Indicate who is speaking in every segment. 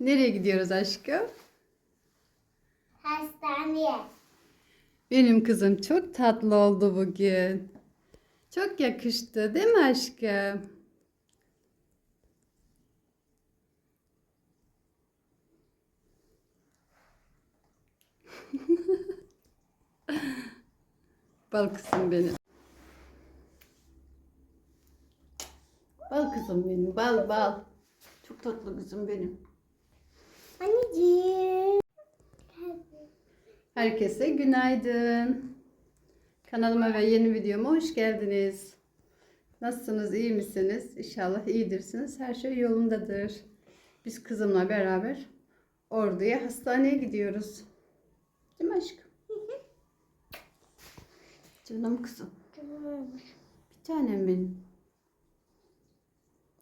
Speaker 1: Nereye gidiyoruz aşkım?
Speaker 2: Hastaneye.
Speaker 1: Benim kızım çok tatlı oldu bugün. Çok yakıştı değil mi aşkım? Bal kızım benim. Bal kızım benim, bal bal. Çok tatlı kızım benim.
Speaker 2: Anneciğim.
Speaker 1: Herkese günaydın. Kanalıma ve yeni videoma hoş geldiniz. Nasılsınız, iyi misiniz? İnşallah iyidirsiniz. Her şey yolundadır. Biz kızımla beraber Ordu'ya hastaneye gidiyoruz. Değil mi aşkım? Canım kızım. Bir tanem benim.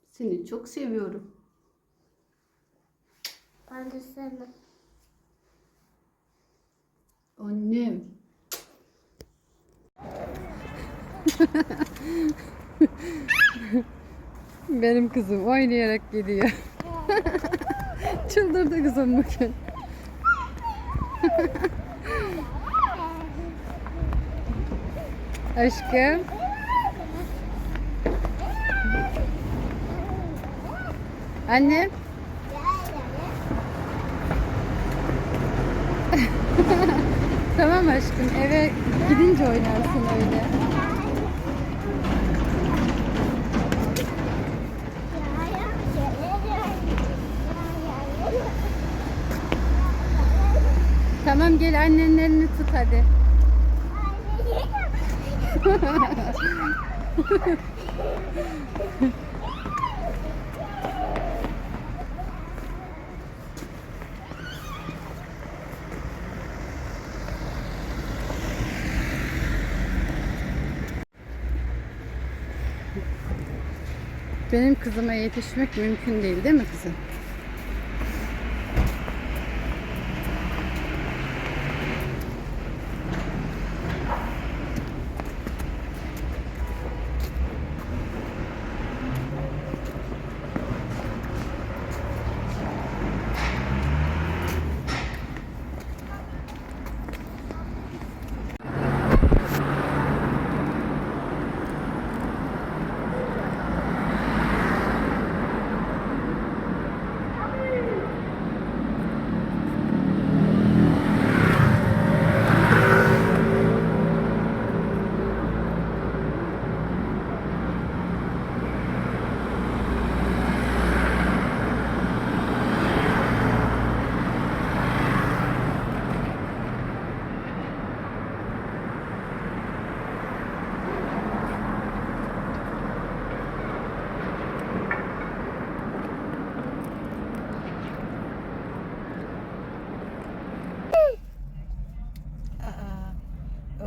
Speaker 1: Seni çok seviyorum.
Speaker 2: Ben de.
Speaker 1: Annem. Benim kızım oynayarak gidiyor. Çıldırdı kızım bugün. Aşkım. Annem. Tamam aşkım eve gidince oynarsın öyle. Tamam gel annenin elini tut hadi. Benim kızıma yetişmek mümkün değil değil mi kızım?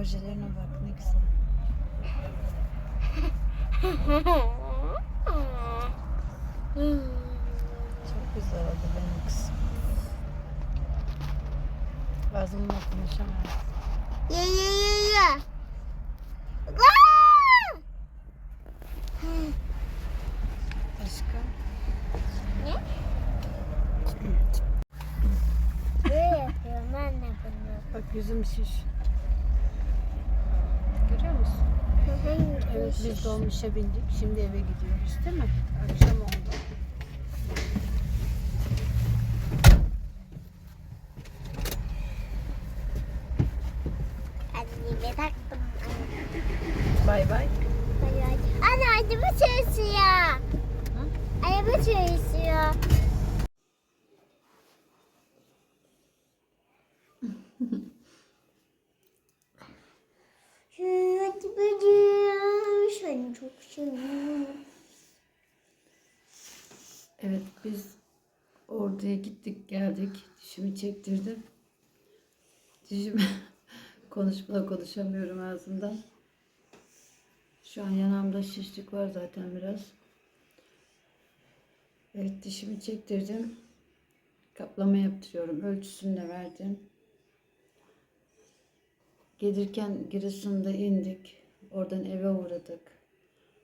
Speaker 1: Ojelerine bak ne güzel. Çok güzel oldu benim kızım. Bazımla konuşamam. Evet biz dolmuşa bindik. Şimdi eve gidiyoruz değil mi? Akşam oldu.
Speaker 2: Anneme taktım.
Speaker 1: Bay bay.
Speaker 2: Ay, ay. Anne araba çalışıyor. Araba çalışıyor. Hadi bacım, seni çok seviyorum.
Speaker 1: Evet biz orduya gittik geldik. Dişimi çektirdim. Dişimi konuşmada konuşamıyorum ağzımdan. Şu an yanağımda şişlik var zaten biraz. Evet dişimi çektirdim. Kaplama yaptırıyorum. Ölçüsünü de verdim. Gelirken Giresun'da indik. Oradan eve uğradık.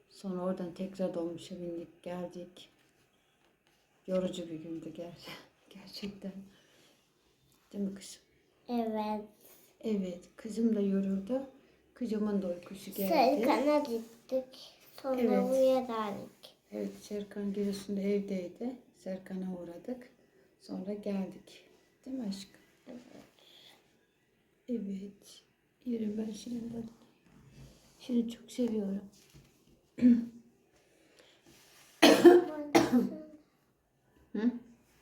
Speaker 1: Sonra oradan tekrar dolmuşa bindik geldik. Yorucu bir gündü ger Gerçekten. Değil mi kızım?
Speaker 2: Evet.
Speaker 1: Evet. Kızım da yoruldu. Kızımın da uykusu geldi.
Speaker 2: Serkan'a gittik. Sonra
Speaker 1: Evet.
Speaker 2: uyuyadardık.
Speaker 1: Evet Serkan Giresun'da evdeydi. Serkan'a uğradık. Sonra geldik. Değil mi aşkım? Evet. Evet. Yerim ben tadını. Şirin çok seviyorum. Hı?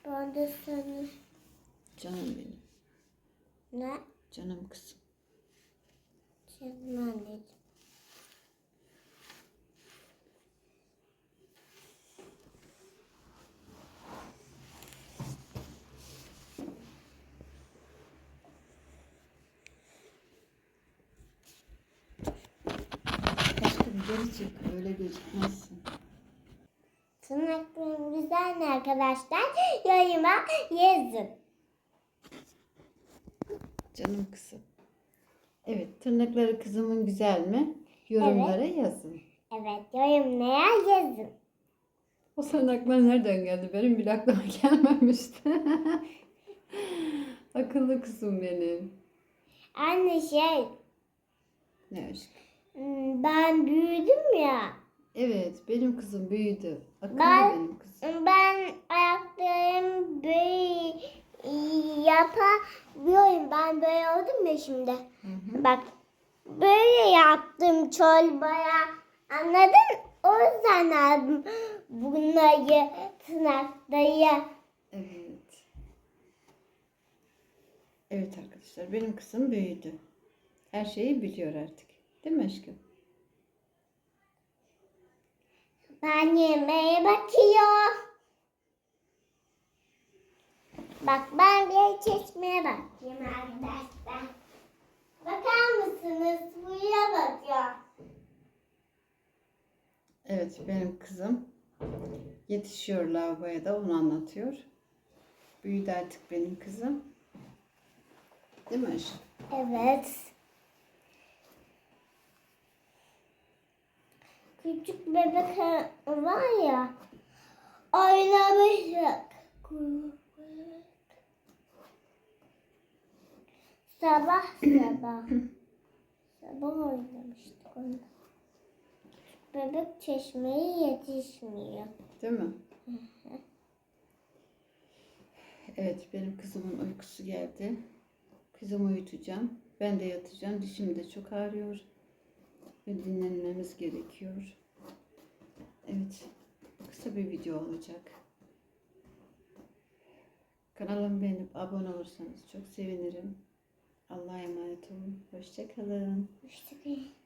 Speaker 2: Ben de seni.
Speaker 1: Canım benim.
Speaker 2: Ne?
Speaker 1: Canım kızım.
Speaker 2: Canım anneciğim.
Speaker 1: Aşkım geri çık. Öyle gözükmezsin.
Speaker 2: Tırnaklarım güzel mi arkadaşlar? Yoruma yazın.
Speaker 1: Canım kızım. Evet tırnakları kızımın güzel mi? Yorumlara yazın.
Speaker 2: Evet yorumlara yazın.
Speaker 1: O tırnaklar nereden geldi? Benim bile aklıma gelmemişti. Akıllı kızım benim.
Speaker 2: Anne şey
Speaker 1: Ne aşk?
Speaker 2: Hmm, ben büyüdüm ya.
Speaker 1: Evet benim kızım büyüdü. Akıllı
Speaker 2: Ben-
Speaker 1: benim kızım.
Speaker 2: Ben ayaklarım böyle yapabiliyorum. Ben böyle oldum ya şimdi.
Speaker 1: Hı hı.
Speaker 2: Bak böyle yaptım çorbaya. Anladın? O yüzden aldım bunları tırnakları.
Speaker 1: Evet. Evet arkadaşlar benim kızım büyüdü. Her şeyi biliyor artık. Değil mi aşkım?
Speaker 2: Ben yemeğe bakıyorum. Bak ben bir çeşmeye bakayım arkadaşlar. Bakar mısınız? Buraya bakıyor.
Speaker 1: Evet benim kızım yetişiyor lavaboya da onu anlatıyor. Büyüdü artık benim kızım. Değil mi aşkım?
Speaker 2: Evet. Küçük bebek var ya. Oynamıştık. Sabah sabah. sabah oynamıştık onu. Bebek çeşmeye yetişmiyor.
Speaker 1: Değil mi? Evet benim kızımın uykusu geldi. Kızımı uyutacağım. Ben de yatacağım. Dişim de çok ağrıyor. Ve dinlenmemiz gerekiyor. Evet. Kısa bir video olacak. Kanalımı beğenip abone olursanız çok sevinirim. Allah'a emanet olun. Hoşçakalın.
Speaker 2: Hoşçakalın.